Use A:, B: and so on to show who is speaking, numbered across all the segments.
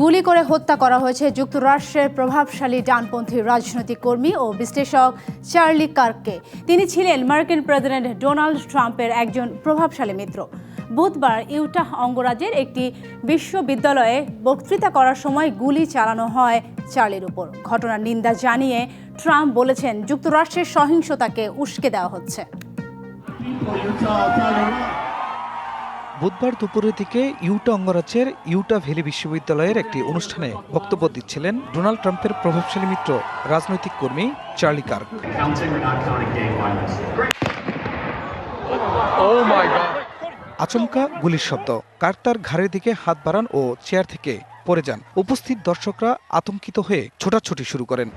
A: গুলি করে হত্যা করা হয়েছে যুক্তরাষ্ট্রের প্রভাবশালী ডানপন্থী রাজনৈতিক কর্মী ও বিশ্লেষক চার্লি কার্ককে। তিনি ছিলেন মার্কিন প্রেসিডেন্ট ডোনাল্ড ট্রাম্পের একজন প্রভাবশালী মিত্র। বুধবার ইউটাহ অঙ্গরাজ্যের একটি বিশ্ববিদ্যালয়ে বক্তৃতা করার সময় গুলি চালানো হয় চার্লির উপর। ঘটনার নিন্দা জানিয়ে ট্রাম্প বলেছেন, যুক্তরাষ্ট্রের সহিংসতাকে উস্কে দেওয়া হচ্ছে।
B: বুধবার দুপুরের দিকে ইউটা অঙ্গরাজ্যের ইউটা ভ্যালি বিশ্ববিদ্যালয়ের একটি অনুষ্ঠানে বক্তব্য দিচ্ছিলেন ডোনাল্ড ট্রাম্পের প্রভাবশালী মিত্র রাজনৈতিক কর্মী চার্লি কার্ক।
C: Violence.
B: আচমকা গুলির শব্দ। কার্ক তার ঘাড়ের দিকে হাত বাড়ান ও চেয়ার থেকে পড়ে যান। উপস্থিত দর্শকরা আতঙ্কিত হয়ে ছোটাছুটি শুরু করেন।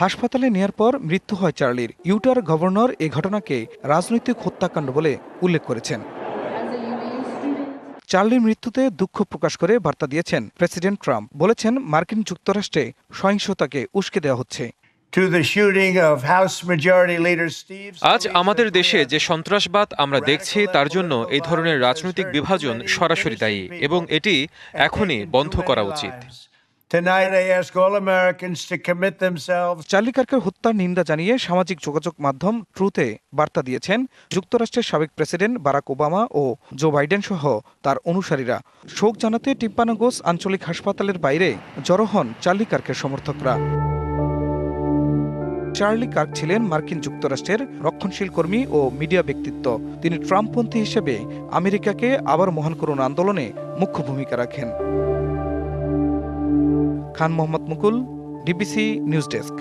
B: হাসপাতালে নেয়ার পর মৃত্যু হয় চার্লির। ইউটার গভর্নর এই ঘটনাকে রাজনৈতিক হত্যাকাণ্ড বলে উল্লেখ করেছেন। চার্লির মৃত্যুতে দুঃখ প্রকাশ করে বার্তা দিয়েছেন প্রেসিডেন্ট ট্রাম্প। বলেছেন মার্কিন যুক্তরাষ্ট্রে সহিংসতাকে উস্কে দেওয়া হচ্ছে.
D: আজ আমাদের দেশে যে সন্ত্রাসবাদ আমরা দেখছি তার জন্য এই ধরনের রাজনৈতিক বিভাজন সরাসরি দায়ী এবং এটি এখনই বন্ধ করা উচিত।
B: চার্লি কার্কের হত্যার নিন্দা জানিয়ে সামাজিক যোগাযোগ মাধ্যম ট্রুথে বার্তা দিয়েছেন যুক্তরাষ্ট্রের সাবেক প্রেসিডেন্ট বারাক ওবামা ও জো বাইডেন সহ তার অনুসারীরা। শোক জানাতে টিপ্পানাগোস আঞ্চলিক হাসপাতালের বাইরে জড়ো হন চার্লি কার্কের সমর্থকরা। চার্লি কার্ক ছিলেন মার্কিন যুক্তরাষ্ট্রের রক্ষণশীল কর্মী ও মিডিয়া ব্যক্তিত্ব। তিনি ট্রাম্পপন্থী হিসেবে আমেরিকাকে আবার মহান করুন আন্দোলনে মুখ্য ভূমিকা রাখেন। Khan Mohammad Mukul DBC news desk.